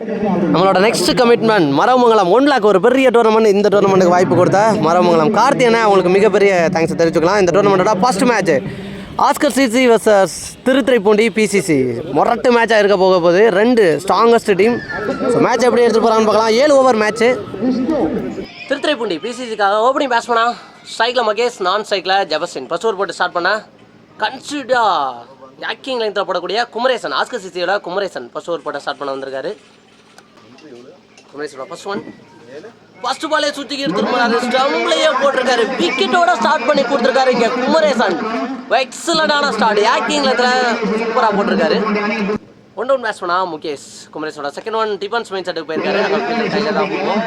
நம்மளோட next commitment Maramangalam. One lake ஒரு பெரிய டோர்னமெண்ட் இந்த டோர்னமெண்ட்டுக்கு வாய்ப்பு கொடுத்த மரமங்கலம். கார்த்தியனை அவங்களுக்கு மிகப்பெரிய தேங்க்ஸ் தெரிவிச்சுக்கலாம். இந்த டோர்னமெண்ட்டோட first match Oscar CC versus Thiruthuraipoondi BCC மொரட்டு மேட்சாக இருக்க போக போகுது. ரெண்டு ஸ்ட்ராங்கஸ்ட் டீம் ஸோ மேட்ச் எப்படி எடுத்துகிட்டு போகிறான்னு பார்க்கலாம். ஏழு ஓவர் மேட்ச்சு திருத்துறைப்பூண்டி பிசிசிக்காக ஓப்பனிங் பேட்ஸ்மனா ஸ்ட்ரைக்கில் மகேஷ் நான் ஸ்ட்ரைக்கில் ஜபஸ்டின் ஃபர்ஸ்ட் ஓவர் போட்டு ஸ்டார்ட் பண்ண கன்சிடா யாக்கிங் லைன்த்தில் போடக்கூடிய குமரேசன் ஆஸ்கர் சிசியோட குமரேசன் ஃபர்ஸ்ட் ஓவர் போட்டு ஸ்டார்ட் பண்ண வந்திருக்காரு. குமரேசனோட ஃபர்ஸ்ட் ஒன் ஃபர்ஸ்ட் பாலே சுத்தி எடுத்துருக்காரு ஸ்டம்ப்லயே போட்டிருக்காரு. விக்கெட்டோட ஸ்டார்ட் பண்ணி கொடுத்துருக்காரு இங்க குமரேசன். எக்ஸலண்டான ஸ்டார்ட் யாக்கிங்ல சூப்பரா போட்டிருக்காரு. ஒன் டவுன் பேட்ஸ்மனா முகேஷ் குமரேசனோட. செகண்ட் ஒன் டிஃபன்ஸ் மைண்ட் செட்டுக்கு போயிருக்காரு. போகும்.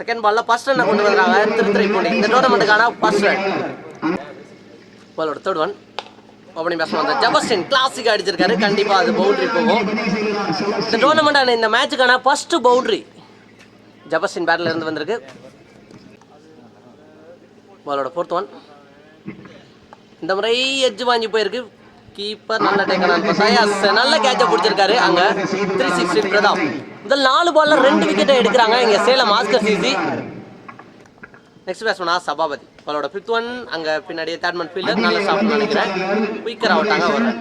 செகண்ட் பால்ல ஃபர்ஸ்ட் ரன் கொண்டு வந்தாங்க திருத்துறைப்பூண்டி இந்த டோர்னமெண்ட்டுக்கான ஃபர்ஸ்ட் ரன் பாலோட தேர்ட் ஒன் ஓப்பனிங் பேட்ஸ்மேன் வந்த ஜபஸ்டின் கிளாசிக் அடிச்சிருக்காரு. கண்டிப்பாக அது பவுண்டரி போகும். இந்த டோர்னமெண்ட் இந்த மேட்சுக்கான ஃபர்ஸ்ட் பவுண்டரி ஜபஸ்டின் பேரில் இருந்து வந்திருக்கு. பாலோட ஃபோர்த் ஒன் இந்த முறை எஜ்ஜு வாங்கி போயிருக்கு. கீப்பர் நல்ல டேக்கனான்னு பார்த்தா நல்ல கேட்சை பிடிச்சிருக்காரு. அங்கே த்ரீ சிக்ஸ்டி பிரதாப். முதல் நாலு பால்ல ரெண்டு விக்கெட்டை எடுக்கிறாங்க. இங்கே சேலம் ஆஸ்கர் சிசி நெக்ஸ்ட் பேட்ஸ்மனா சபாபதி. அவளோட ஃபிஃப்த் ஒன் அங்க பின்னாடியே தேர்ட் மன் ஃபீல்டர் நல்ல சாப்பிட்டு நினைக்கிறேன். குயிக்கர் அவுட்டாக வர்றேன்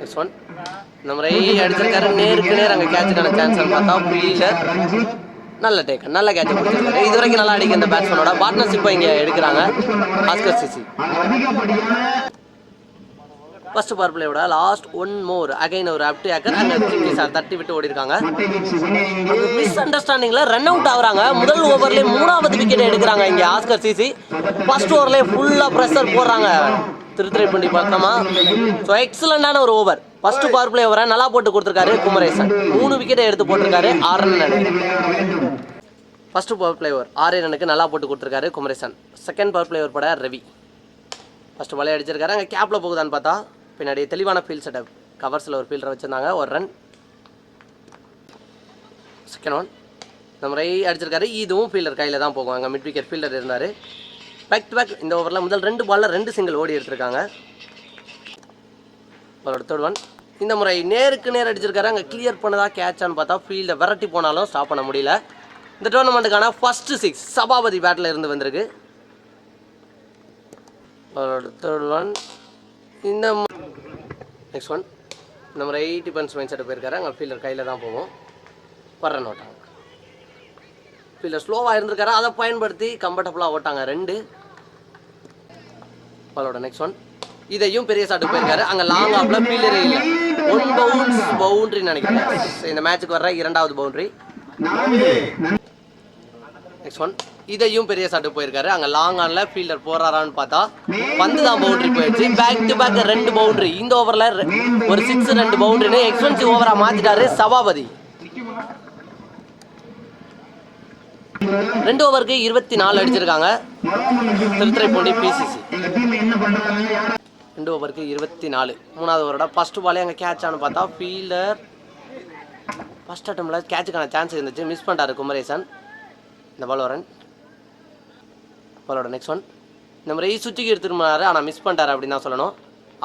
நெக்ஸ்ட் ஒன் இந்த முறை அடிச்சிருக்காரு நேருக்கு நேர் அங்கே கேட்சுக்கான சான்ஸ் பார்த்தா ஃபீல்டர் நல்ல டேக் நல்ல கேட்ச் பிடிச்சிருக்காரு இது வரைக்கும் நல்லா அடிக்க இந்த பேட்ஸ்மேனோட பார்ட்னர்ஷிப்பை இங்கே எடுக்கிறாங்க. ஆஸ்கர் சிசி ஃபர்ஸ்ட் பவர் பிளேயோட லாஸ்ட் ஒன் மோர் அகைன் ஒரு அப்டி ஏக்கர் அங்கே சார் தட்டி விட்டு ஓடி இருக்காங்க மிஸ் அண்டர்ஸ்டாண்டிங்ல ரன் அவுட் ஆகுறாங்க. முதல் ஓவர்லேயே மூணாவது விக்கெட் எடுக்கிறாங்க இங்க ஆஸ்கர் சிசி ஃபர்ஸ்ட் ஓவர்லேயே ஃபுல்லா ப்ரெஷர் போடுறாங்க. திருத்துறைப்பூண்டி பக்கமா ஸோ எக்ஸலண்டான ஒரு ஓவர் ஃபர்ஸ்ட் பவர் பிளே ஓவரை நல்லா போட்டு கொடுத்துருக்காரு குமரேசன். மூணு விக்கெட்டை எடுத்து போட்டிருக்காரு ஆறு run first power play over ஆறு ரனுக்கு நல்லா போட்டு கொடுத்துருக்காரு Kumaresan. Second power play over பட ரவி. ஃபர்ஸ்ட் பாலே அடிச்சிருக்காரு. அங்கே கேப்பில் போகுதான்னு பார்த்தா பின்னாடி தெளிவான ஃபீல்ட் செட்டப் கவர்ஸில் ஒரு ஃபீல்டர் வச்சுருந்தாங்க. ஒரு ரன் செகண்ட் ஒன் இந்த முறை அடிச்சிருக்காரு. இதுவும் ஃபீல்டர் கையில் தான் போகும். அங்கே மிட் விக்கெட் ஃபீல்டர் இருந்தார். பேக் டு பேக் இந்த ஓவரில் முதல் ரெண்டு பாலில் ரெண்டு சிங்கிள் ஓடி எடுத்திருக்காங்க. அவரோட தேர்ட் ஒன் இந்த முறை நேருக்கு நேர் அடிச்சிருக்காரு. அங்கே கிளியர் பண்ணதா கேட்சான்னு பார்த்தா ஃபீல்டை விரட்டி போனாலும் ஸ்டாப் பண்ண முடியல. இந்த டோர்னமெண்ட்டுக்கான ஃபஸ்ட்டு சிக்ஸ் சபாபதி பேட்டில் இருந்து வந்திருக்கு. அவரோட தேர்ட் ஒன் இந்த நெக்ஸ்ட் ஒன் இந்த மாதிரி எயிட்டி பன்ஸ் மைண்ட் செட்டை போயிருக்காரு. அங்கே ஃபீல்டர் கையில் தான் போவோம். வர்ற நோட்டாங்க ஃபீல்டர் ஸ்லோவாக இருந்திருக்காரு? அதை பயன்படுத்தி கம்ஃபர்டபுளாக ஓட்டாங்க. ரெண்டு. அவளோட நெக்ஸ்ட் ஒன் இதையும் பெரிய சாட்டுக்கு போயிருக்காரு. அங்கே லாங் ஆஃபில் ஃபீல்டர் இல்லை. ஒன் பவுன்ஸ் பவுண்ட்ரி நினைக்கிறேன். இந்த மேட்ச்சுக்கு வர்ற இரண்டாவது பவுண்ட்ரி நெக்ஸ்ட் ஒன் இதையும் பெரிய சாட்டு போயிருக்காரு. அங்க லாங் ஆன்ல ஃபீல்டர் போறாரான்னு பார்த்தா பந்து தான் பவுண்டரி போயிடுச்சு. பேக் டு பேக் ரெண்டு பவுண்டரி இந்த ஓவர்ல ஒரு சிக்ஸ் ரெண்டு பவுண்டரின்னு எக்ஸ்பென்சிவ் ஓவரா மாத்திட்டாரு சபாபதி. ரெண்டு ஓவருக்கு இருபத்தி நாலு அடிச்சிருக்காங்க. திருத்துறைப்பூண்டி பிசிசி ரெண்டு ஓவருக்கு இருபத்தி நாலு. மூணாவது ஓவரோட ஃபர்ஸ்ட் பாலே அங்கே கேட்ச் ஆனு பார்த்தா ஃபீல்டர் ஃபர்ஸ்ட் அட்டம்ல கேட்சுக்கான சான்ஸ் இருந்துச்சு. மிஸ் பண்ணிட்டாரு குமரேசன். இந்த பால் வரன். பாலோட நெக்ஸ்ட் ஒன் இந்த மாதிரி சுற்றிக்கு எடுத்துருமாரு ஆனால் மிஸ் பண்ணிட்டாரு அப்படின்னு தான் சொல்லணும்.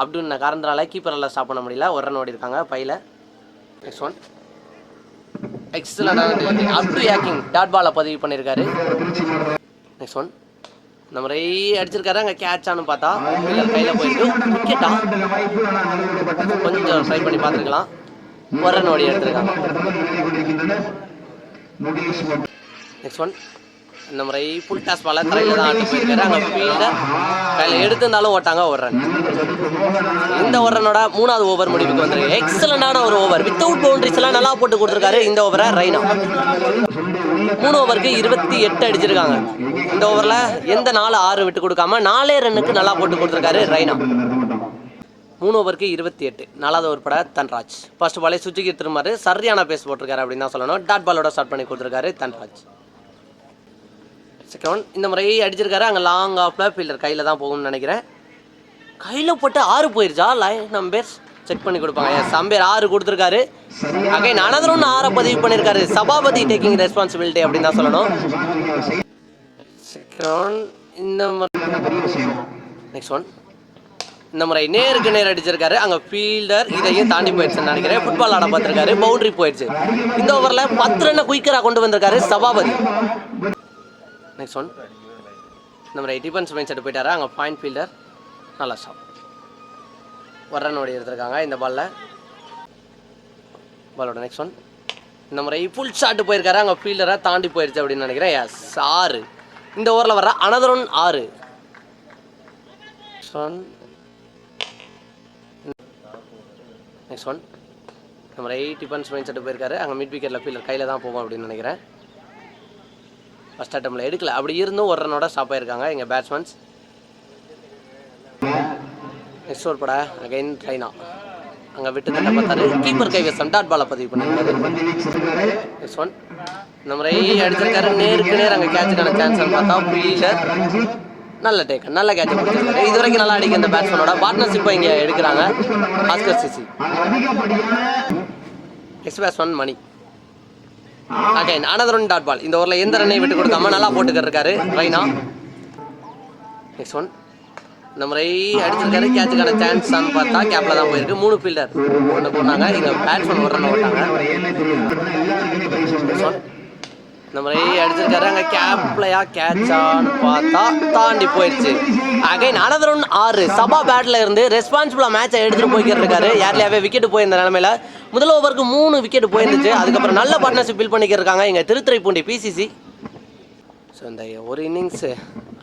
அப்படின்னு காரணத்தினால கீப்பரெல்லாம் ஸ்டாப் பண்ண முடியல. ஒரு ரன் ஓடி இருக்காங்க பையில். நெக்ஸ்ட் ஒன் எக்ஸலண்டான அப்டு யாக்கிங் டாட் பாலை பதிவு பண்ணியிருக்காரு நெக்ஸ்ட் ஒன் இந்த மாதிரி அடிச்சிருக்காரு அங்கே கேட்சானு பார்த்தா. கையில் போயிட்டு விக்கெட்டா கொஞ்சம் ட்ரை பண்ணி பார்த்துருக்கலாம். ஒரு ரன் ஓடி எடுத்துருக்காங்க. நெக்ஸ்ட் ஒன் இந்த முறை ஃபுல் டாஸ் பால தரையில் தான் ஆட்டி போயிருக்காரு. அங்கே ஃபீல்டை கையில் எடுத்திருந்தாலும் ஓட்டாங்க ஒரு ரன் இந்த ஒரு மூணாவது ஓவர் முடிவுக்கு வந்துருக்கு. எக்ஸலண்டான ஒரு ஓவர் வித்தவுட் பவுண்டரிஸ் எல்லாம் நல்லா போட்டு கொடுத்துருக்காரு இந்த ஓவரை ரைனா மூணு ஓவருக்கு இருபத்தி எட்டு அடிச்சிருக்காங்க. இந்த ஓவரில் எந்த நாலு ஆறு விட்டு கொடுக்காம நாலே ரன்னுக்கு நல்லா போட்டு கொடுத்துருக்காரு ரைனா மூணு ஓவருக்கு இருபத்தி எட்டு. நாலாவது ஓவர் பட தன்ராஜ். ஃபர்ஸ்ட் பாலே சுஜிக்கு திரும்பாரு சரியான பேஸ் போட்டிருக்காரு அப்படின்னு தான் சொல்லணும். டாட் பாலோட ஸ்டார்ட் பண்ணி கொடுத்துருக்காரு தன்ராஜ். செகண்ட் இந்த முறை அடிச்சிருக்காரு. அங்கே லாங் ஆஃப்ல ஃபீல்டர் கையில் தான் போகும்னு நினைக்கிறேன். கையில் போட்டு ஆறு போயிருச்சா? லைன் நம்பர்ஸ் செக் பண்ணி கொடுப்பாங்க. எஸ் சம்பேர் ஆறு கொடுத்துருக்காரு. அகை அனதர் ஒன்று ஆறை பதிவு பண்ணியிருக்காரு சபாபதி டேக்கிங் ரெஸ்பான்சிபிலிட்டி அப்படின்னு தான் சொல்லணும். செகண்ட் இந்த நெக்ஸ்ட் ஒன் இந்த முறை நேருக்கு நேர் அடிச்சிருக்காரு. அங்கே ஃபீல்டர் இதையும் தாண்டி போயிடுச்சுன்னு நினைக்கிறேன். ஃபுட்பால் ஆட பார்த்துருக்காரு. பவுண்டரி போயிடுச்சு இந்த ஓவரில் பத்து ரன்னை குயிக்கராக கொண்டு வந்திருக்காரு சபாபதி. நெக்ஸ்ட் ஒன் இந்த ரைட் டிஃபன்ஸ் மைண்ட் செட் போயிட்டாரா? அங்கே பாயிண்ட் ஃபீல்டர் நல்லா ஸ்டாப் ஒரு ரன் ஓடி எடுத்திருக்காங்க இந்த பாலில் பாலோட நெக்ஸ்ட் ஒன் இந்த முறை ஃபுல் ஷாட்டு போயிருக்காரு. அங்கே ஃபீல்டரை தாண்டி போயிருச்சு அப்படின்னு நினைக்கிறேன். எஸ் ஆறு. இந்த ஓவரில் வர அனதர் ஒன் ஆறு ஒன் நெக்ஸ்ட் ஒன் நம்ம எயிட் டிஃபன்ஸ் மைண்ட் செட்டு போயிருக்காரு. அங்கே மிட் விக்கெட்டில் ஃபீல்டர் கையில் தான் போகும் அப்படின்னு நினைக்கிறேன். ஃபஸ்ட் அட்டம்பில் எடுக்கல. அப்படி இருந்தும் ஒரு ரனோட ஸ்டாப் ஆயிருக்காங்க எங்கள் பேட்ஸ்மேன்ஸ் நெக்ஸ்ட் ஒரு பட. அகைன் ட்ரைனா அங்கே விட்டு தட்ட பார்த்தாரு. கீப்பர் கைவசம் டாட் பாலை பதிவு பண்ணிருக்காரு நெக்ஸ்ட் ஒன் இந்த முறை அடிச்சிருக்காரு. நேருக்கு நேர் அங்கே கேட்சுக்கான சான்ஸ் பார்த்தா புரியல நல்ல டேக் நல்ல கேட்ச் பிடிச்சிருக்காரு இது வரைக்கும் நல்லா அடிக்க இந்த பேட்ஸ்மேனோட பார்ட்னர்ஷிப்பை இங்கே எடுக்கிறாங்க. Oscar CC next batsman Mani again another dot ball இந்த ஓவரில் எந்த ரன்னையும் விட்டு கொடுக்காம நல்லா போட்டுக்கிட்டு இருக்காரு ரைனா நெக்ஸ்ட் ஒன் இந்த முறை அடிச்சிருக்காரு கேட்சுக்கான சான்ஸ் தான் பார்த்தா கேப்பில் தான் போயிருக்கு. மூணு ஃபீல்டர் ஒன்று போனாங்க இங்கே பேட்ஸ்மேன் ஒரு ரன் ஓட்டாங்க. இந்த முறை அடிச்சிருக்காரு அங்கே கேப்லையா கேட்சான்னு பார்த்தா தாண்டி போயிடுச்சு அகைன் அனதர் ஒன் ஆறு. சபா பேட்டில் இருந்து ரெஸ்பான்சிபிளாக மேட்சை எடுத்துகிட்டு போய்க்கிட்டு இருக்காரு. யார்லையாவே விக்கெட் போயிருந்த நிலமையில முதல் ஓவருக்கு மூணு விக்கெட் போயிருந்துச்சு. அதுக்கப்புறம் நல்ல பார்ட்னர்ஷிப் பில் பண்ணிக்கிட்டு இருக்காங்க எங்கள் திருத்துறைப்பூண்டி பிசிசி ஸோ இந்த ஒரு இன்னிங்ஸ்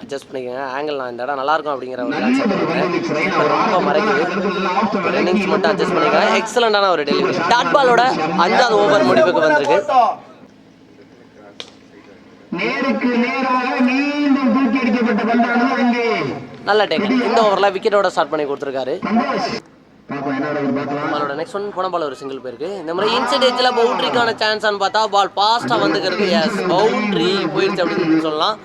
அட்ஜஸ்ட் பண்ணிக்கோங்க. ஆங்கிள் நான் இந்த இடம் நல்லா இருக்கும் அப்படிங்கிற ஒரு. இப்ப ரொம்ப மறைக்குது. ஒரு இன்னிங்ஸ் மட்டும் அட்ஜஸ்ட் பண்ணிக்கோங்க. எக்ஸலண்டான ஒரு டெலிவரி டாட் பாலோட அஞ்சாவது ஓவர் முடிவுக்கு வந்திருக்கு. நல்ல டேக் இந்த ஓவரில் விக்கெட்டோட ஸ்டார்ட் பண்ணி கொடுத்துருக்காரு. நம்மளோட பாலோட நெக்ஸ்ட் ஒன் போன பால் ஒரு சிங்கிள் போயிருக்கு. இந்த மாதிரி இன்சைட் எஜ்ஜில் பவுண்டரிக்கான சான்ஸ்னு பார்த்தா பால் பாஸ்ட்டாக வந்துக்கிறது. எஸ் பவுண்டரி போயிடுச்சு அப்படின்னு சொல்லலாம்.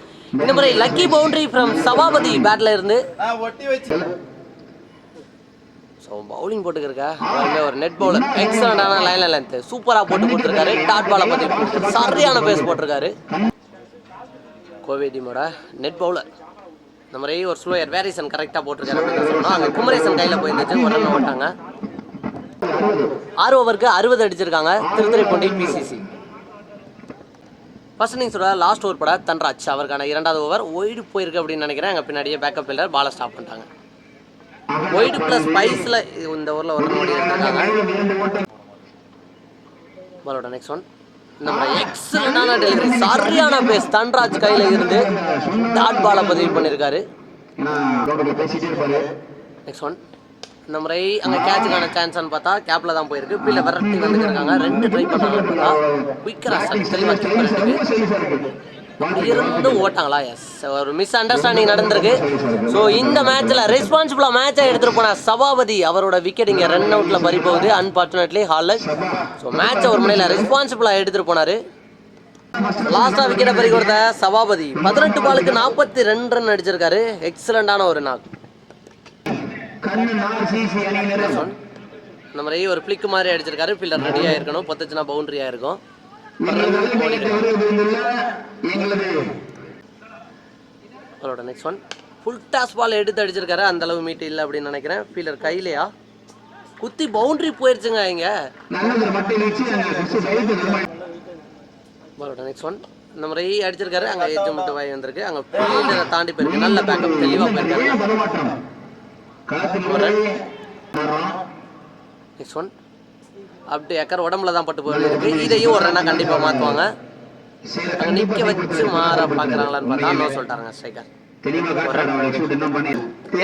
இந்த முறை லக்கி பவுண்டரி ஃப்ரம் சபாபதி பேட்டில் இருந்து. ஸோ பவுலிங் போட்டுக்கிருக்கா ஒரு நெட் பவுலர் எக்ஸலண்டான லைன் லென்த் சூப்பராக போட்டு கொடுத்துருக்காரு. டாட் பாலை பற்றி சரியான பேஸ் போட்டிருக்காரு. கோவை டீமோட நெட் பவுலர் இந்த மாதிரி ஒரு ஸ்லோயர் வேரியேஷன் கரெக்டாக போட்டிருக்காரு அப்படின்னு அங்கே குமரேசன் கையில் போயிருந்துச்சு ஒரு ரன் ஓட்டாங்க. ஆறு ஓவருக்கு அறுபது அடிச்சிருக்காங்க. திருத்துறைப்பூண்டி பிசிசி ஃபர்ஸ்ட் இன்னிங்ஸோட லாஸ்ட் ஓவர் பட தன்ராஜ் அவருக்கான இரண்டாவது ஓவர் ஒய்டு போயிருக்கு அப்படின்னு நினைக்கிறேன். அங்கே பின்னாடியே பேக்கப் பில்லர் பாலை ஸ்டாப் பண்ணிட்டாங்க. ஒய்டு ப்ளஸ் ஸ்பைஸில் இந்த ஓவரில் ஒரு ஓடி இருக்காங்க பாலோட நெக்ஸ்ட் ஒன் நம்ம எக்ஸலண்டான டெலிவரி சரியான பேஸ் தன்ராஜ் கையில் இருந்து டாட் பாலை பதிவு பண்ணியிருக்காரு நெக்ஸ்ட் ஒன் இந்த முறை அங்கே கேட்சுக்கான சான்ஸ்னு பார்த்தா கேப்பில் தான் போயிருக்கு. கீழே விரட்டி வந்துருக்காங்க ரெண்டு ட்ரை பண்ணாங்க குயிக்கராக தெளிவாக இருந்து ஓட்டாங்களா? எஸ் ஒரு மிஸ் அண்டர்ஸ்டாண்டிங் நடந்திருக்கு. ஸோ இந்த மேட்ச்சில் ரெஸ்பான்சிபிளாக மேட்சை எடுத்துகிட்டு போன சபாபதி அவரோட விக்கெட் இங்கே ரன் அவுட்டில் பறி போகுது. அன்ஃபார்ச்சுனேட்லி ஹாலில் ஸோ மேட்சை ஒரு முறையில் ரெஸ்பான்சிபிளாக எடுத்துகிட்டு போனார். லாஸ்ட்டாக விக்கெட்டை பறி கொடுத்த சபாபதி. பதினெட்டு பாலுக்கு நாற்பத்தி ரெண்டு ரன் அடிச்சிருக்காரு. எக்ஸலண்டான ஒரு நாள் இந்த மாதிரி ஒரு பிளிக் மாதிரி அடிச்சிருக்காரு. ஃபீல்டர் ரெடியாக இருக்கணும் பத்துச்சுன்னா பவுண்டரியாக இருக்கும் அவரோட next one full toss ball எடுத்து அடிச்சிருக்காரு. அந்த அளவு மீட் இல்லை அப்படின்னு நினைக்கிறேன். ஃபீல்டர் கையிலையா? குத்தி பவுண்டரி போயிருச்சுங்க இங்க. அவரோட நெக்ஸ்ட் ஒன் இந்த முறை அடிச்சிருக்காரு. அங்கே எஜ்ஜு மட்டும் வாய் வந்திருக்கு. அங்கே ஃபீல்டரை தாண்டி போயிருக்கு. நல்ல பேக்கப் தெளிவாக போயிருக்காரு நெக்ஸ்ட் ஒன் அப்படி எக்கர் உடம்புல தான் பட்டு போயிருக்கு இதையும் ஒரு ரன்னா கண்டிப்பாக மாற்றுவாங்க அங்கே நிற்க வச்சு மாற பார்க்குறாங்களான்னு பார்த்தா நோ சொல்லிட்டாங்க ஸ்ட்ரைக்கர்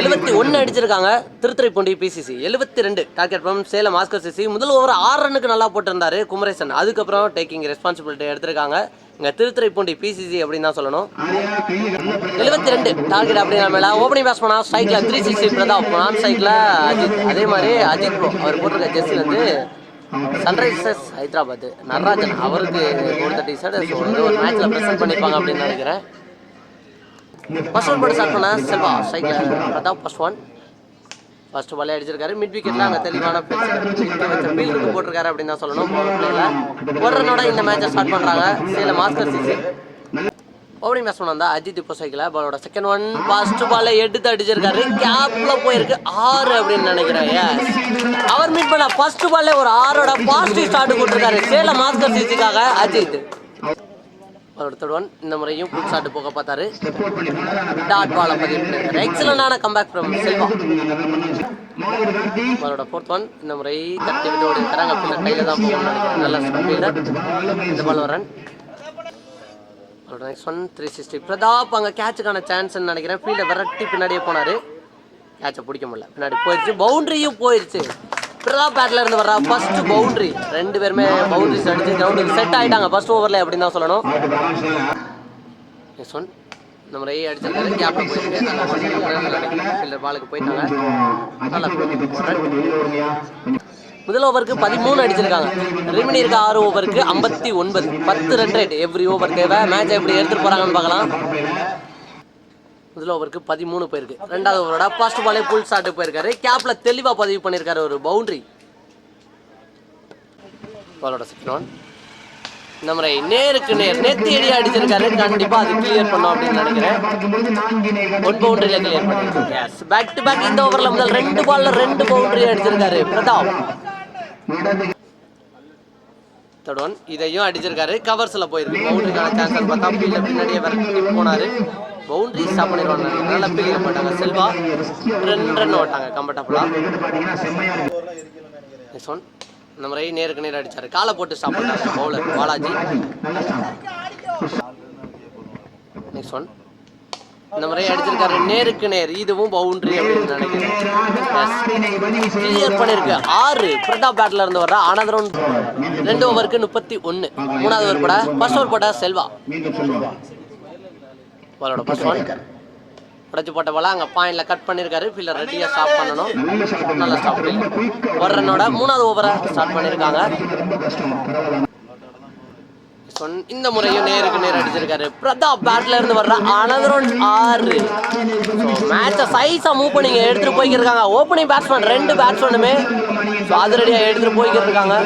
எழுபத்தி ஒன்று அடிச்சிருக்காங்க திருத்துறைப்பூண்டி பிசிசி எழுபத்தி ரெண்டு target from Salem Oscar CC முதல் ஓவர் ஆறு ரன்னுக்கு நல்லா போட்டிருந்தாரு குமரேசன். அதுக்கப்புறம் டேக்கிங் ரெஸ்பான்சிபிலிட்டி எடுத்திருக்காங்க. இங்கே திருத்துறைப்பூண்டி பிசிசி அப்படின்னு தான் சொல்லணும். எழுபத்தி ரெண்டு டார்கெட் அப்படிங்கிற மேலே ஓப்பனிங் போனா ஸ்ட்ரைக்கில் த்ரீ சிக்ஸ்டி பிரதாப் நான் ஸ்ட்ரைக்கில் அஜித் அதே மாதிரி அஜித் அவர் போட்டிருக்க ஜெர்சி வந்து சன்ரைசர்ஸ் ஹைதராபாத். நடராஜன் அவருக்கு கொடுத்த டிஷர்ட் ஸோ ஒரு மேட்ச்சில் ப்ரெசென்ட் பண்ணிப்பாங்க அப்படின்னு நினைக்கிறேன். ஃபர்ஸ்ட் ஒன் போட்டு ஸ்டார்ட் பண்ண செல்வா ஸ்ட்ரைக்கில் பிரதாப் ஃபர்ஸ்ட் ஒன் ஃபர்ஸ்ட் பாலே அடிச்சிருக்காரு. மிட் விக்கெட்ல அங்கே தெளிவான ஃபீல்டுக்கு போட்டிருக்காரு அப்படின்னு தான் சொல்லணும். பவர் பிளேயில் ஒரு இந்த மேட்சை ஸ்டார்ட் பண்ணுறாங்க சில மாஸ்டர் சிசி. ஓப்பனிங் பேட்ஸ்மேன் வந்தா அஜித் இப்போ சைக்கிள் பாலோட செகண்ட் ஒன் ஃபர்ஸ்ட் பால்ல எடுத்து அடிச்சிருக்காரு. கேப்ல போயிருக்கு. ஆறு அப்படின்னு நினைக்கிறேன். அவர் மீட் பண்ண ஃபர்ஸ்ட் பால்ல ஒரு ஆறோட பாசிட்டிவ் ஸ்டார்ட் கொடுத்துருக்காரு சேலம் மாஸ்கர் சிசிக்காக அஜித். அவரோட ஒன் இந்த முறையும் புல் ஷாட் போக பார்த்தாரு. டாட் பால பதிவு எக்ஸலண்டான கம்பேக் ஃப்ரம் செல்வா. அவரோட ஃபோர்த் ஒன் இந்த முறை தட்டி விட்டு ஓடி இருக்காங்க கையில தான் போகணும்னு நினைக்கிறேன். நல்ல ஃபீல்டர் இந்த பால் வரன் அவரோட next one three sixty Pratap அங்கே கேட்சுக்கான சான்ஸ்னு நினைக்கிறேன். ஃபீல்டை விரட்டி பின்னாடியே போனார். கேட்சை பிடிக்க முடியல. பின்னாடி போயிடுச்சு. பவுண்டரியும் போயிடுச்சு. பிரதாப் பேட்டில் இருந்து வர்றா. ஃபர்ஸ்ட் பவுண்டரி ரெண்டு பேருமே பவுண்டரிஸ் அடிச்சு கிரவுண்டுக்கு செட் ஆகிட்டாங்க ஃபர்ஸ்ட் ஓவரில் அப்படின்னு தான் சொல்லணும். நெக்ஸ்ட் ஒன் நம்ம முறை அடிச்சிருக்காரு. கேப்ல போயிருக்கு நல்லா பாலுக்கு போயிட்டாங்க. நல்லா முதல் ஓவருக்கு பதிமூணு அடிச்சிருக்காங்க. ரிமினி இருக்க ஆறு ஓவருக்கு ஐம்பத்தி ஒன்பது. பத்து ரன் ரேட் எவ்ரி ஓவர் தேவை. மேட்ச் எப்படி எடுத்துட்டு போறாங்கன்னு பார்க்கலாம். முதல் ஓவருக்கு பதிமூணு போயிருக்கு. ரெண்டாவது ஓவரோட ஃபர்ஸ்ட் பாலே புல் ஷாட்டு போயிருக்காரு. கேப்ல தெளிவா பதிவு பண்ணியிருக்காரு ஒரு பவுண்டரி பாலோட செகண்ட் இந்த முறை நேருக்கு நேர். நெத்தி அடி அடிச்சிருக்காரு. கண்டிப்பா அது கிளியர் பண்ணும் அப்படின்னு நினைக்கிறேன். ஒன் பவுண்டரியில கிளியர் பண்ணிருக்கேன் பேக் டு பேக் இந்த ஓவர்ல முதல் ரெண்டு பால்ல ரெண்டு பவுண்டரி அடிச்சிருக்காரு. பிரதாப். இடது இதையும் அடிச்சிருக்காரு. கவர்ஸ்ல போயிருக்கு. பவுண்டரிக்கான சான்ஸ் பார்த்தா ஃபீல்ட பின்னாடியே விரட்டி போனாரு. பவுண்டரி ஸ்டாப் பண்ணிடுவாங்க நல்ல ஃபீல்டிங் போட்டாங்க செல்வா ரெண்டு ரன் ஓட்டாங்க கம்ஃபர்டபுளா ஒன் இந்த முறை நேருக்கு நேர் அடிச்சாரு. காலை போட்டு ஸ்டாப் பண்ணாங்க பவுலர் பாலாஜி. நெக்ஸ்ட் ஒன் இந்த முறையை அடிச்சிருக்காரு. நேருக்கு நேர். இதுவும் பவுண்டரி அப்படின்னு நினைக்கிறேன். கிளியர் பண்ணிருக்கு ஆறு. பிரதாப் பேட்ல இருந்து வர்ற. ஆனது ரவுண்ட் ரெண்டு ஓவருக்கு முப்பத்தி ஒன்று மூணாவது ஓவர் போட. ஃபர்ஸ்ட் ஓவர் போட்ட செல்வா. பாலோட ஃபர்ஸ்ட் ஒன் உடைச்சு போட்ட போல அங்கே பாயிண்ட்ல கட் பண்ணியிருக்காரு ஃபீல்டர் ரெடியாக ஸ்டாப் பண்ணணும். நல்லா ஸ்டாப் பண்ணி. ஒரு ரன்னோட மூணாவது ஓவரை ஸ்டார்ட் பண்ணியிருக்காங்க சொன் இந்த முறையும் நேருக்கு நேர் அடிச்சிருக்காரு. பிரதாப் பேட்ல இருந்து வர்ற அனதரோன் ஆறு. மேட்சை சைஸா மூவ் பண்ணி எடுத்துட்டு போய்க்கிருக்காங்க. ஓப்பனிங் பேட்ஸ்மேன் ரெண்டு பேட்ஸ்மேனுமே அதிரடியா எடுத்துட்டு போய்க்கிட்டு இருக்காங்க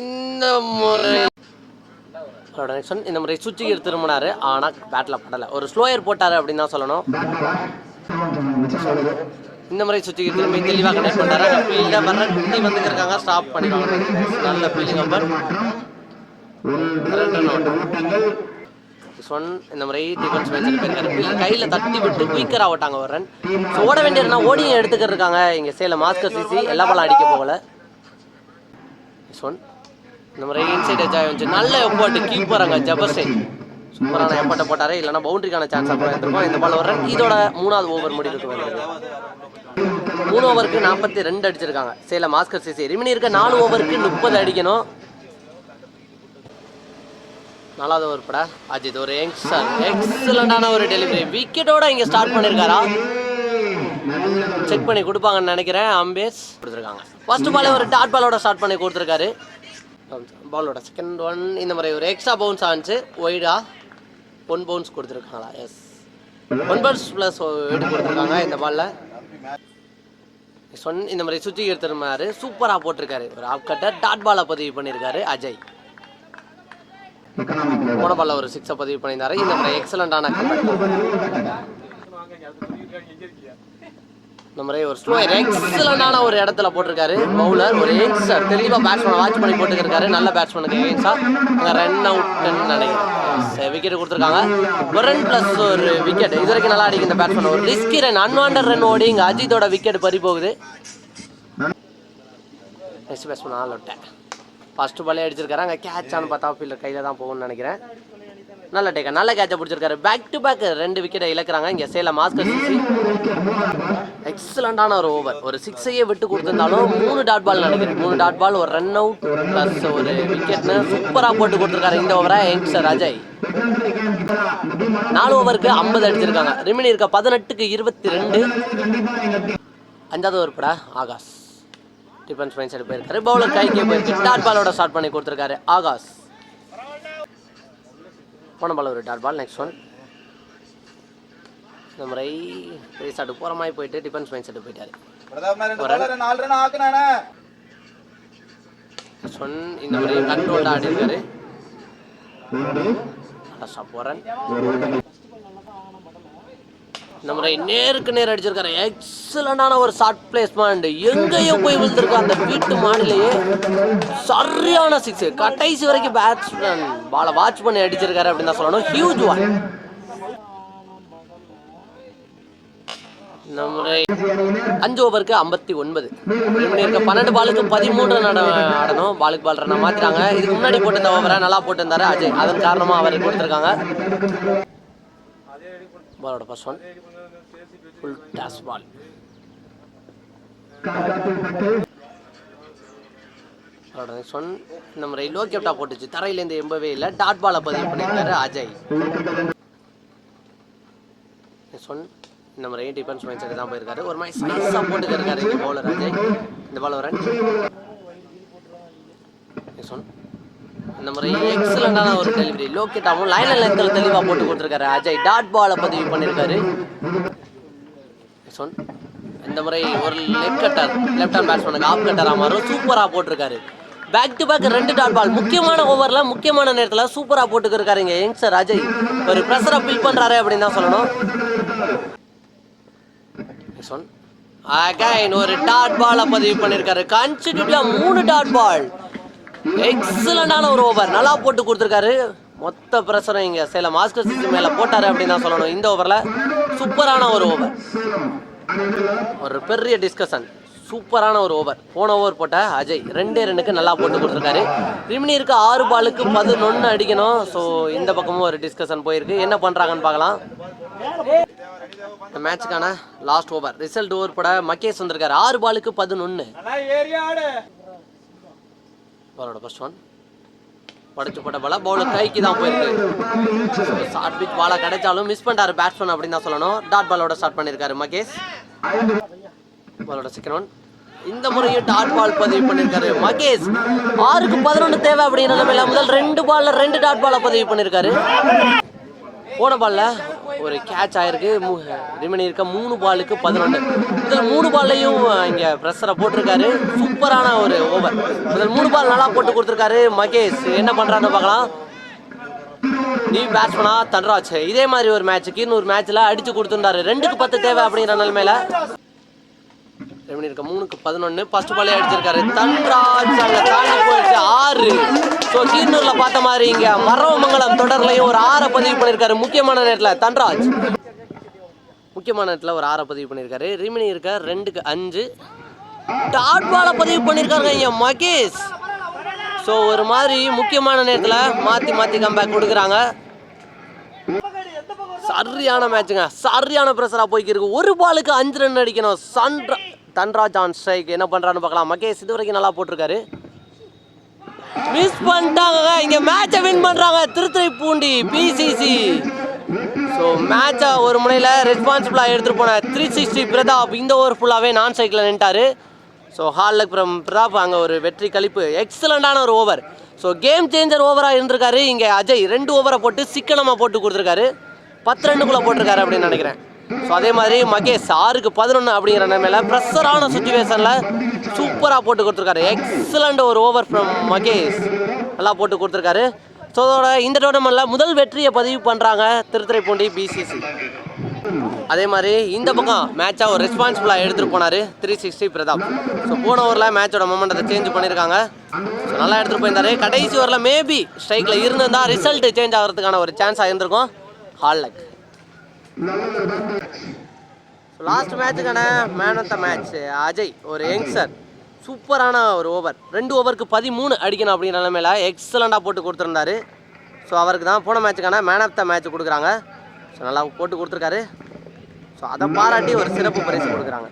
இந்த முறை அவரோட இந்த முறை சுவிட்சுக்கு திரும்பினாரு. ஆனால் பேட்டில் படலை. ஒரு ஸ்லோயர் போட்டார் அப்படின்னு தான் சொல்லணும். இந்த மாதிரி சுவிட்சுக்கு திரும்பி தெளிவாக கனெக்ட் பண்றாரு ஃபீல்ட வரட்டி வந்துருக்காங்க ஸ்டாப் பண்ணிடுவாங்க. நல்ல ஃபீல்டிங் நம்பர் ஒன் இந்த மாதிரி டிஃபென்ஸ் மேட்ச் கையில் தட்டி விட்டு குயிக்கரா ஓட்டாங்க ஒரு ரன் ஸோ ஓட வேண்டியதுனா ஓடியும் எடுத்துக்கிட்டு இருக்காங்க. இங்கே சேல மாஸ்கர் சிசி எல்லா பாலும் அடிக்க போகல. ஒன் இந்த மாதிரி இன்சைட் எஜாய் வந்துச்சு நல்ல எஃபர்ட் கீப்பர் அங்கே ஜபர்சைன் சூப்பரான எஃபர்ட்டை போட்டாரு. இல்லைன்னா பவுண்டரிக்கான சான்ஸ் அப்போ இருந்திருக்கும் இந்த பால் ஒரு இதோட மூணாவது ஓவர் முடிவுக்கு வருது மூணு ஓவருக்கு நாற்பத்தி ரெண்டு அடிச்சிருக்காங்க. சேலம் மாஸ்கர் சிசி. ரிமினி இருக்க நாலு ஓவருக்கு முப்பது அடிக்கணும். நாலாவது ஓவர் பட. அஜித் ஒரு யங்ஸ்டர். எக்ஸலண்டான ஒரு டெலிவரி விக்கெட்டோட இங்கே ஸ்டார்ட் பண்ணியிருக்காரா செக் பண்ணி கொடுப்பாங்கன்னு நினைக்கிறேன். அம்பேஸ் கொடுத்துருக்காங்க. ஃபர்ஸ்ட் பாலே ஒரு டாட் பாலோட ஸ்டார்ட் பண்ணி கொடுத்துருக்காரு. பாலோட செகண்ட் ஒன் இந்த மாதிரி ஒரு எக்ஸ்ட்ரா பவுன்ஸ் ஆனிச்சு ஒய்டா ஒன் பவுன்ஸ் கொடுத்துருக்காங்களா? எஸ் ஒன் பவுன்ஸ் ப்ளஸ் எடுத்து கொடுத்துருக்காங்க இந்த பாலில் சொன் இந்த மாதிரி சுற்றி எடுத்துருமாரு சூப்பராக போட்டிருக்காரு. ஒரு ஆஃப் கட்டர் டாட் பாலை பதிவு பண்ணியிருக்காரு அஜய். போன பாலில் ஒரு சிக்ஸை பதிவு பண்ணியிருந்தாரு இந்த மாதிரி எக்ஸலண்டான இந்த மாதிரி ஒரு ஸ்லோ எக்ஸலண்டான ஒரு இடத்துல போட்டிருக்காரு. பவுலர் ஒரு யங்ஸ்டர் தெளிவாக பேட்ஸ்மேன் வாட்ச் பண்ணி போட்டுருக்காரு நல்ல பேட்ஸ்மேனுக்கு யங்ஸா ரன் அவுட்னு நினைக்கிறேன். விக்கெட் கொடுத்துருக்காங்க. ஒரு ரன் ப்ளஸ் ஒரு விக்கெட் இது வரைக்கும் நல்லா அடிக்கும் இந்த பேட்ஸ்மேன் ஒரு ரிஸ்கி ரன் அன்வாண்டட் ரன் ஓடி இங்கே அஜித்தோட விக்கெட் பறி போகுது. நெக்ஸ்ட் பேட்ஸ்மேன் ஆல் விட்டேன் ஃபர்ஸ்ட் பாலே அடிச்சிருக்காரு. அங்கே கேட்சான்னு பார்த்தா ஃபீல்டர் கையில் தான் போகும்னு நினைக்கிறேன். நல்ல டேக்கா நல்ல கேட்சை பிடிச்சிருக்காரு. பேக் டு பேக் ரெண்டு விக்கெட்டை இழக்கிறாங்க. இங்கே சேலம் மாஸ்கர் எக்ஸலண்டான ஒரு ஓவர் ஒரு சிக்ஸையே விட்டு கொடுத்திருந்தாலும் மூணு டாட் பால் நினைக்கிறேன் மூணு டாட் பால் ஒரு ரன் அவுட் ப்ளஸ் ஒரு விக்கெட்னு சூப்பராக போட்டு கொடுத்துருக்காரு இந்த ஓவரை யங்ஸ்டர் அஜய் நாலு ஓவருக்கு ஐம்பது அடிச்சிருக்காங்க. ரிமினி இருக்க பதினெட்டுக்கு இருபத்தி ரெண்டு. அஞ்சாவது ஓவர் படா ஆகாஷ். டிஃபென்ஸ் மைண்ட் சைடு போயிருக்காரு. பவுலர் கைக்கே போயிருக்கு. டாட் பாலோட ஸ்டார்ட் பண்ணி கொடுத்துருக்காரு ஆகாஷ். போன பால் ஒரு டாட் பால் நெக்ஸ்ட் ஒன் இந்த முறை பெரிய சாட்டு போகிற மாதிரி போயிட்டு டிஃபென்ஸ் மைண்ட் செட்டு போயிட்டாரு. ஒன் இந்த முறை கண்ட்ரோல்டாக ஆடி இருக்காரு போகிறேன் இந்த முறை நேருக்கு நேர் அடிச்சிருக்காரு. எக்ஸலண்டான ஒரு ஷார்ட் பிளேஸ்மெண்ட் எங்கேயோ போய் விழுந்திருக்கு அந்த வீட்டு மாநிலையே சரியான சிக்ஸ் கடைசி வரைக்கும் பேட்ஸ்மேன் பாலை வாட்ச் பண்ணி அடிச்சிருக்காரு அப்படின்னு தான் சொல்லணும். ஹியூஜ் ஒன் அஞ்சு ஓவருக்கு ஐம்பத்தி ஒன்பது. பன்னெண்டு பாலுக்கு பதிமூன்று நட ஆடணும். பாலுக்கு பால் ரன் மாத்திட்டாங்க. இதுக்கு முன்னாடி போட்டிருந்த ஓவரை நல்லா போட்டிருந்தாரு. அஜய். அதன் காரணமா அவருக்கு கொடுத்துருக்காங்க. பாலோட first one full toss ball பாலோட நெக்ஸ்ட் ஒன் இந்த முறை லோ கேப்டா போட்டுச்சு. தரையிலேருந்து எம்பவே இல்லை. டாட் பாலை பதிவு பண்ணியிருக்காரு அஜய். நெக்ஸ்ட் ஒன் இந்த முறை டிஃபென்ஸ் மைண்ட் செட் தான் போயிருக்காரு. ஒரு மாதிரி சைஸாக போட்டுக்கிருக்காரு இந்த பவுலர் அஜய். இந்த பால் வரன் நெக்ஸ்ட் ஒன் இந்த முறை எக்ஸலண்டான ஒரு டெலிவரி லோக்கேட்டாவும் லைனில் லென்த்தில் தெளிவாக போட்டு கொடுத்துருக்காரு. அஜய் டாட் பாலை பதிவு பண்ணியிருக்காரு. ஒன் இந்த முறை ஒரு லெஃப்ட் கட்டர் லெஃப்ட் ஹேண்ட் பேட்ஸ்மேனுக்கு ஆஃப் கட்டராக மாறும். சூப்பராக போட்டிருக்காரு. பேக் டு பேக் ரெண்டு டாட் பால் முக்கியமான ஓவரில் முக்கியமான நேரத்தில் சூப்பராக போட்டுக்கிருக்காரு இங்கே யங்ஸ்டர் அஜய். ஒரு ப்ரெஷரை ஃபில் பண்ணுறாரு அப்படின்னு தான் சொல்லணும். நெக்ஸ்ட் ஒன் அகைன் ஒரு டாட் பாலை பதிவு பண்ணியிருக்காரு. கன்சிடியூட்டிவாக மூணு டாட் பால் எக்ஸலண்டான ஒரு ஓவர் நல்லா போட்டு கொடுத்துருக்காரு. மொத்த பிரச்சனை இங்கே. சேலம் மாஸ்கர் சிஸ்டம் மேலே போட்டார் அப்படின்னு தான் சொல்லணும். இந்த ஓவரில் சூப்பரான ஒரு ஓவர் ஒரு பெரிய டிஸ்கஷன் சூப்பரான ஒரு ஓவர் போன ஓவர் போட்ட அஜய் ரெண்டே ரெண்டுக்கு நல்லா போட்டு கொடுத்துருக்காரு. ரிமினி இருக்க ஆறு பாலுக்கு பதினொன்று அடிக்கணும். ஸோ இந்த பக்கமும் ஒரு டிஸ்கஷன் போயிருக்கு. என்ன பண்ணுறாங்கன்னு பார்க்கலாம். இந்த மேட்சுக்கான லாஸ்ட் ஓவர் ரிசல்ட் ஓவர் போட மகேஷ் வந்திருக்காரு. ஆறு பாலுக்கு பதினொன்று பாலோட ஃபர்ஸ்ட் ஒன் படைச்சு போட்ட பால பவுலர் கைக்கு தான் போயிருக்கு. ஷார்ட் பிச் பாலா கிடைச்சாலும் மிஸ் பண்ணிட்டாரு பேட்ஸ்மேன் அப்படின்னு தான் சொல்லணும். டாட் பாலோட ஸ்டார்ட் பண்ணியிருக்காரு மகேஷ். பாலோட செகண்ட் ஒன் இந்த முறையும் டாட் பால் பதிவு பண்ணியிருக்காரு மகேஷ். ஆறுக்கு பதினொன்று தேவை அப்படிங்கிற நிலைமையில முதல் ரெண்டு பால்ல ரெண்டு டாட் பாலை பதிவு பண்ணியிருக்காரு போன பால்ல ஒரு கேட்ச் ஆயிருக்கு. ரிமனி இருக்க மூணு பாலுக்கு பதினொன்று முதல் மூணு பால்லையும் இங்கே ப்ரெஷரை போட்டிருக்காரு. சூப்பரான ஒரு ஓவர் முதல் மூணு பால் நல்லா போட்டு கொடுத்துருக்காரு. மகேஷ் என்ன பண்ணுறான்னு பார்க்கலாம். நீ பேட்ஸ்மனா தன்ராஜ். இதே மாதிரி ஒரு மேட்ச்சுக்கு இன்னொரு மேட்ச்சில் அடிச்சு கொடுத்துருந்தாரு. ரெண்டுக்கு பத்து தேவை அப்படிங்கிற நிலைமையில ரெமனி இருக்க மூணுக்கு பதினொன்று ஃபர்ஸ்ட் பாலே அடிச்சிருக்காரு. தன்ராஜ் அங்கே தாண்டி போயிடுச்சு. ஆறு. ஸோ கீர்னூரில் பார்த்த மாதிரி இங்கே மரவமங்கலம் தொடர்லையும் ஒரு ஆறை பதிவு பண்ணியிருக்காரு முக்கியமான நேரத்தில் தன்ராஜ். முக்கியமான நேரத்தில் ஒரு ஆறை பதிவு பண்ணியிருக்காரு ரிமினி இருக்க ரெண்டுக்கு அஞ்சு. டாட் பாலை பதிவு பண்ணியிருக்காருங்க இங்கே மகேஷ். ஸோ ஒரு மாதிரி முக்கியமான நேரத்தில் மாற்றி மாற்றி கம்பேக் கொடுக்குறாங்க. சரியான மேட்சுங்க சரியான ப்ரெஷராக போய்க்கிருக்கு. ஒரு பாலுக்கு அஞ்சு ரன் அடிக்கணும். சன்ரா தன்ராஜ் ஆன் ஸ்ட்ரைக். என்ன பண்ணுறான்னு பார்க்கலாம். மகேஷ் இது வரைக்கும் நல்லா போட்டிருக்காரு. மிஸ் பண்ணிட்டாங்க இங்கே மேட்சை வின் பண்ணுறாங்க திருத்துறைப்பூண்டி பிசிசி ஸோ மேட்சை ஒரு முனையில் ரெஸ்பான்சிபிளாக எடுத்துகிட்டு போன த்ரீ சிக்ஸ்டி பிரதாப் இந்த ஓவர் ஃபுல்லாகவே நான் சைக்கிளில் நின்ட்டாரு ஸோ ஹாலில் அப்புறம் பிரதாப் அங்கே ஒரு வெற்றி கழிப்பு. எக்ஸலண்டான ஒரு ஓவர் ஸோ கேம் சேஞ்சர் ஓவராக இருந்திருக்காரு. இங்கே அஜய் ரெண்டு ஓவரை போட்டு சிக்கனமாக போட்டு கொடுத்துருக்காரு. பத்து ரெண்டுக்குள்ளே போட்டிருக்காரு அப்படின்னு நினைக்கிறேன். ஸோ அதே மாதிரி மகேஷ் ஆறுக்கு பதினொன்று அப்படிங்கிற நிலைமையில ப்ரெஷரான சுச்சுவேஷனில் சூப்பராக போட்டு கொடுத்துருக்காரு. எக்ஸலண்ட் ஒரு ஓவர் ஃப்ரம் மகேஷ். நல்லா போட்டு கொடுத்துருக்காரு. ஸோ அதோட இந்த டோர்னமெண்ட்டில் முதல் வெற்றியை பதிவு பண்ணுறாங்க திருத்துறைப்பூண்டி பிசிசி அதே மாதிரி இந்த பக்கம் மேட்சை ஒரு ரெஸ்பான்சிபிளாக எடுத்துகிட்டு போனார் த்ரீ சிக்ஸ்டி பிரதாப். ஸோ போன ஓவரில் மேட்சோட மூமெண்ட்டை சேஞ்ச் பண்ணியிருக்காங்க ஸோ நல்லா எடுத்துகிட்டு போயிருந்தாரு. கடைசி ஓவரில் மேபி ஸ்ட்ரைக்கில் இருந்திருந்தால் ரிசல்ட் சேஞ்ச் ஆகிறதுக்கான ஒரு சான்ஸாக இருந்திருக்கும். Hall luck last மேட்சுக்கான man of the match Ajay ஒரு யங்ஸ்டர் சூப்பரான ஒரு ஓவர் ரெண்டு ஓவருக்கு பதிமூணு அடிக்கணும் அப்படிங்கிற நிலமையில எக்ஸலண்ட்டாக போட்டு கொடுத்துருந்தாரு. ஸோ அவருக்கு தான் போன மேட்சுக்கான மேன் ஆஃப் த மேட்ச் கொடுக்குறாங்க. ஸோ நல்லா போட்டு கொடுத்துருக்காரு. ஸோ அதை பாராட்டி ஒரு சிறப்பு பரிசு கொடுக்குறாங்க.